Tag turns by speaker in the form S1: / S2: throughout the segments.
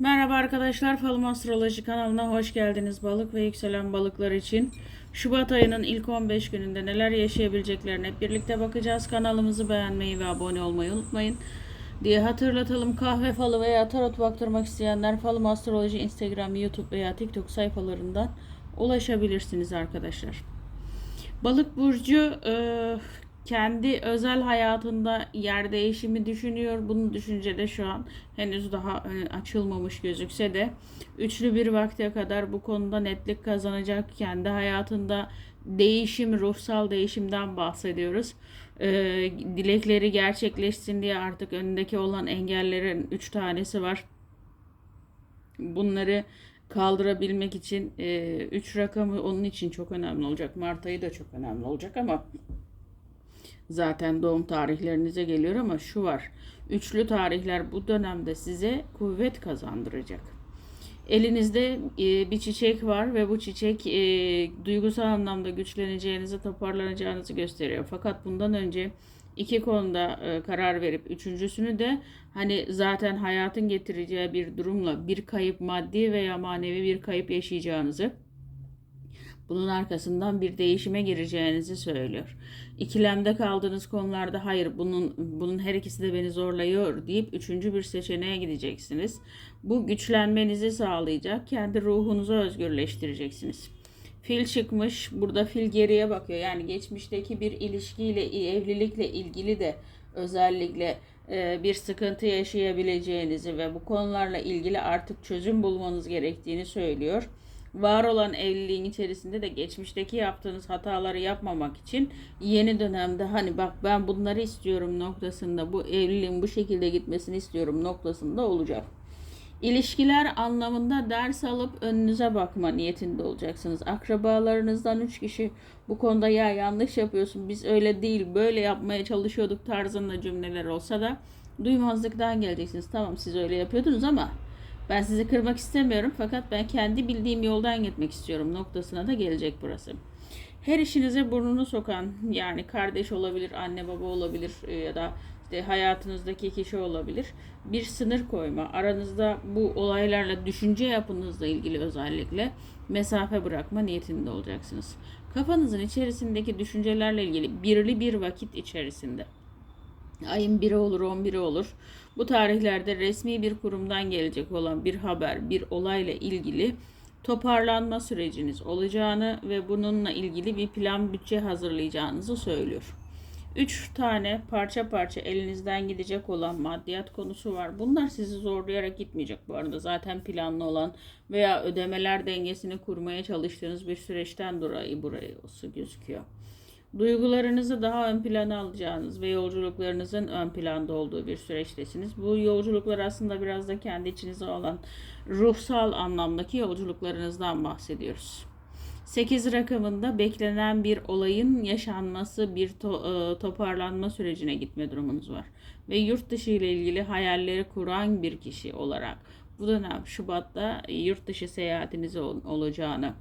S1: Merhaba arkadaşlar, Falım Astroloji kanalına hoş geldiniz. Balık ve yükselen balıklar için Şubat ayının ilk 15 gününde neler yaşayabileceklerine birlikte bakacağız. Kanalımızı beğenmeyi ve abone olmayı unutmayın diye hatırlatalım. Kahve falı veya tarot baktırmak isteyenler Falım Astroloji Instagram, YouTube veya TikTok sayfalarından ulaşabilirsiniz arkadaşlar. Balık burcu kendi özel hayatında yer değişimi düşünüyor. Bunu düşünce de şu an henüz daha e, açılmamış gözükse de üçlü bir vakte kadar bu konuda netlik kazanacak. Kendi hayatında değişim, ruhsal değişimden bahsediyoruz. E, dilekleri gerçekleşsin diye artık önündeki olan engellerin üç tanesi var. Bunları kaldırabilmek için 3 rakamı onun için çok önemli olacak. Mart ayı da çok önemli olacak ama zaten doğum tarihlerinize geliyor ama şu var. Üçlü tarihler bu dönemde size kuvvet kazandıracak. Elinizde e, bir çiçek var ve bu çiçek e, duygusal anlamda güçleneceğinizi, toparlanacağınızı gösteriyor. Fakat bundan önce iki konuda e, karar verip üçüncüsünü de hani zaten hayatın getireceği bir durumla bir kayıp maddi veya manevi bir kayıp yaşayacağınızı bunun arkasından bir değişime gireceğinizi söylüyor. İkilemde kaldığınız konularda hayır bunun bunun her ikisi de beni zorluyor deyip üçüncü bir seçeneğe gideceksiniz. Bu güçlenmenizi sağlayacak. Kendi ruhunuzu özgürleştireceksiniz. Fil çıkmış. Burada fil geriye bakıyor. Yani geçmişteki bir ilişkiyle, evlilikle ilgili de özellikle e, bir sıkıntı yaşayabileceğinizi ve bu konularla ilgili artık çözüm bulmanız gerektiğini söylüyor var olan evliliğin içerisinde de geçmişteki yaptığınız hataları yapmamak için yeni dönemde hani bak ben bunları istiyorum noktasında bu evliliğin bu şekilde gitmesini istiyorum noktasında olacak. İlişkiler anlamında ders alıp önünüze bakma niyetinde olacaksınız. Akrabalarınızdan üç kişi bu konuda ya yanlış yapıyorsun biz öyle değil böyle yapmaya çalışıyorduk tarzında cümleler olsa da duymazlıktan geleceksiniz. Tamam siz öyle yapıyordunuz ama ben sizi kırmak istemiyorum fakat ben kendi bildiğim yoldan gitmek istiyorum noktasına da gelecek burası. Her işinize burnunu sokan yani kardeş olabilir, anne baba olabilir e, ya da işte hayatınızdaki kişi olabilir. Bir sınır koyma, aranızda bu olaylarla düşünce yapınızla ilgili özellikle mesafe bırakma niyetinde olacaksınız. Kafanızın içerisindeki düşüncelerle ilgili birli bir vakit içerisinde ayın biri olur 11'i olur. Bu tarihlerde resmi bir kurumdan gelecek olan bir haber, bir olayla ilgili toparlanma süreciniz olacağını ve bununla ilgili bir plan bütçe hazırlayacağınızı söylüyor. 3 tane parça parça elinizden gidecek olan maddiyat konusu var. Bunlar sizi zorlayarak gitmeyecek bu arada. Zaten planlı olan veya ödemeler dengesini kurmaya çalıştığınız bir süreçten dolayı buraya gözüküyor. Duygularınızı daha ön plana alacağınız ve yolculuklarınızın ön planda olduğu bir süreçtesiniz. Bu yolculuklar aslında biraz da kendi içinize olan ruhsal anlamdaki yolculuklarınızdan bahsediyoruz. 8 rakamında beklenen bir olayın yaşanması, bir to- e, toparlanma sürecine gitme durumunuz var. Ve yurt dışı ile ilgili hayalleri kuran bir kişi olarak bu dönem Şubat'ta yurt dışı seyahatiniz olacağını,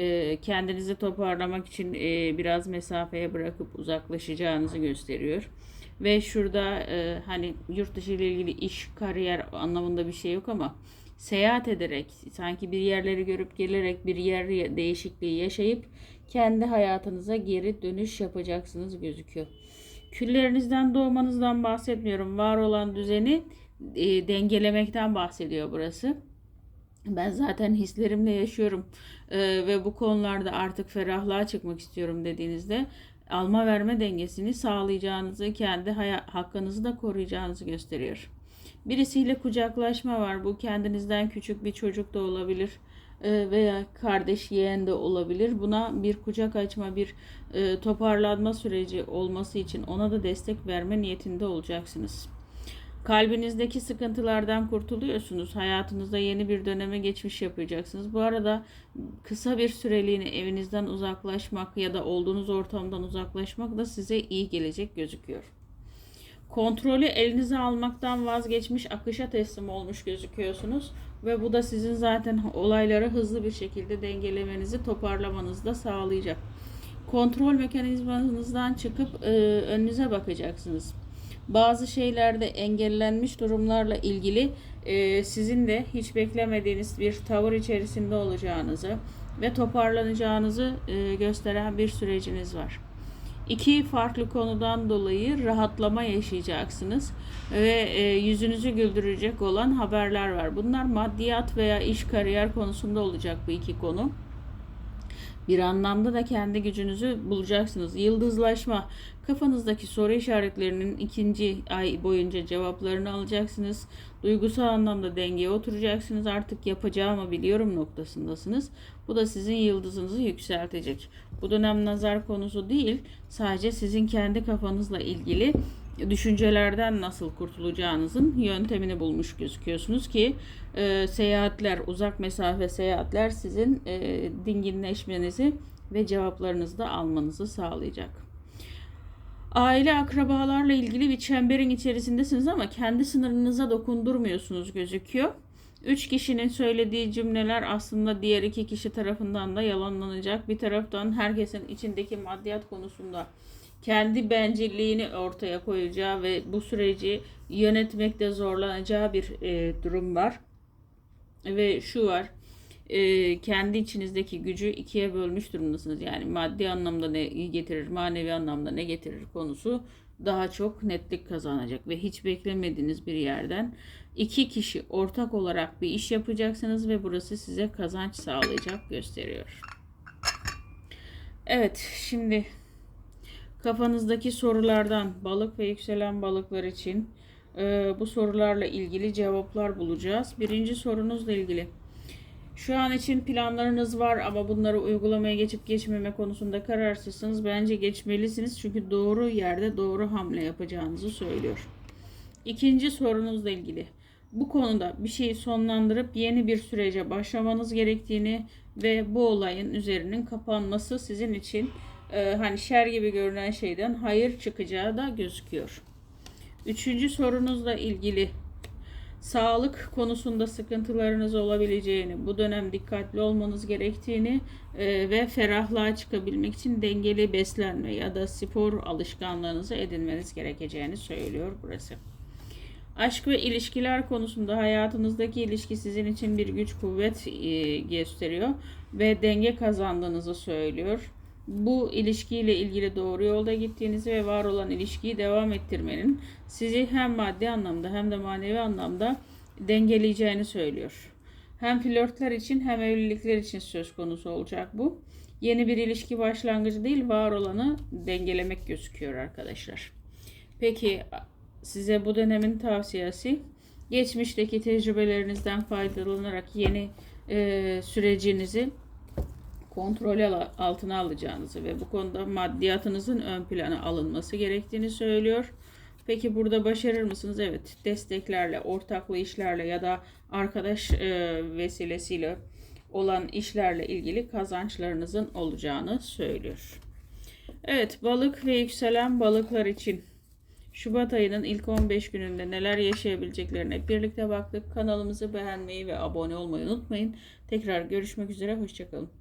S1: e, kendinizi toparlamak için e, biraz mesafeye bırakıp uzaklaşacağınızı gösteriyor. Ve şurada e, hani yurt dışı ile ilgili iş, kariyer anlamında bir şey yok ama seyahat ederek, sanki bir yerleri görüp gelerek bir yer değişikliği yaşayıp kendi hayatınıza geri dönüş yapacaksınız gözüküyor. Küllerinizden doğmanızdan bahsetmiyorum. Var olan düzeni e, dengelemekten bahsediyor burası. Ben zaten hislerimle yaşıyorum ee, ve bu konularda artık ferahlığa çıkmak istiyorum dediğinizde alma verme dengesini sağlayacağınızı, kendi hakkınızı da koruyacağınızı gösteriyor. Birisiyle kucaklaşma var. Bu kendinizden küçük bir çocuk da olabilir e, veya kardeş yeğen de olabilir. Buna bir kucak açma, bir e, toparlanma süreci olması için ona da destek verme niyetinde olacaksınız. Kalbinizdeki sıkıntılardan kurtuluyorsunuz. Hayatınızda yeni bir döneme geçmiş yapacaksınız. Bu arada kısa bir süreliğine evinizden uzaklaşmak ya da olduğunuz ortamdan uzaklaşmak da size iyi gelecek gözüküyor. Kontrolü elinize almaktan vazgeçmiş, akışa teslim olmuş gözüküyorsunuz ve bu da sizin zaten olayları hızlı bir şekilde dengelemenizi, toparlamanızı da sağlayacak. Kontrol mekanizmanızdan çıkıp e, önünüze bakacaksınız Bazı şeylerde engellenmiş durumlarla ilgili e, sizin de hiç beklemediğiniz bir tavır içerisinde olacağınızı ve toparlanacağınızı e, gösteren bir süreciniz var. İki farklı konudan dolayı rahatlama yaşayacaksınız ve e, yüzünüzü güldürecek olan haberler var. Bunlar maddiyat veya iş kariyer konusunda olacak bu iki konu. Bir anlamda da kendi gücünüzü bulacaksınız. Yıldızlaşma, kafanızdaki soru işaretlerinin ikinci ay boyunca cevaplarını alacaksınız. Duygusal anlamda dengeye oturacaksınız. Artık yapacağımı biliyorum noktasındasınız. Bu da sizin yıldızınızı yükseltecek. Bu dönem nazar konusu değil, sadece sizin kendi kafanızla ilgili düşüncelerden nasıl kurtulacağınızın yöntemini bulmuş gözüküyorsunuz ki e, seyahatler, uzak mesafe seyahatler sizin e, dinginleşmenizi ve cevaplarınızı da almanızı sağlayacak. Aile akrabalarla ilgili bir çemberin içerisindesiniz ama kendi sınırınıza dokundurmuyorsunuz gözüküyor. Üç kişinin söylediği cümleler aslında diğer iki kişi tarafından da yalanlanacak. Bir taraftan herkesin içindeki maddiyat konusunda kendi bencilliğini ortaya koyacağı ve bu süreci yönetmekte zorlanacağı bir e, durum var. Ve şu var, e, kendi içinizdeki gücü ikiye bölmüş durumdasınız. Yani maddi anlamda ne getirir, manevi anlamda ne getirir konusu daha çok netlik kazanacak ve hiç beklemediğiniz bir yerden iki kişi ortak olarak bir iş yapacaksınız ve burası size kazanç sağlayacak gösteriyor. Evet, şimdi kafanızdaki sorulardan balık ve yükselen balıklar için e, bu sorularla ilgili cevaplar bulacağız. Birinci sorunuzla ilgili. Şu an için planlarınız var ama bunları uygulamaya geçip geçmeme konusunda kararsızsınız. Bence geçmelisiniz çünkü doğru yerde doğru hamle yapacağınızı söylüyor. İkinci sorunuzla ilgili. Bu konuda bir şeyi sonlandırıp yeni bir sürece başlamanız gerektiğini ve bu olayın üzerinin kapanması sizin için e, hani şer gibi görünen şeyden hayır çıkacağı da gözüküyor. Üçüncü sorunuzla ilgili sağlık konusunda sıkıntılarınız olabileceğini, bu dönem dikkatli olmanız gerektiğini e, ve ferahlığa çıkabilmek için dengeli beslenme ya da spor alışkanlığınızı edinmeniz gerekeceğini söylüyor burası. Aşk ve ilişkiler konusunda hayatınızdaki ilişki sizin için bir güç kuvvet e, gösteriyor ve denge kazandığınızı söylüyor bu ilişkiyle ilgili doğru yolda gittiğinizi ve var olan ilişkiyi devam ettirmenin sizi hem maddi anlamda hem de manevi anlamda dengeleyeceğini söylüyor. Hem flörtler için hem evlilikler için söz konusu olacak bu. Yeni bir ilişki başlangıcı değil, var olanı dengelemek gözüküyor arkadaşlar. Peki size bu dönemin tavsiyesi geçmişteki tecrübelerinizden faydalanarak yeni e, sürecinizi kontrol altına alacağınızı ve bu konuda maddiyatınızın ön plana alınması gerektiğini söylüyor. Peki burada başarır mısınız? Evet. Desteklerle, ortaklı işlerle ya da arkadaş e, vesilesiyle olan işlerle ilgili kazançlarınızın olacağını söylüyor. Evet, balık ve yükselen balıklar için Şubat ayının ilk 15 gününde neler yaşayabileceklerine birlikte baktık. Kanalımızı beğenmeyi ve abone olmayı unutmayın. Tekrar görüşmek üzere, hoşçakalın.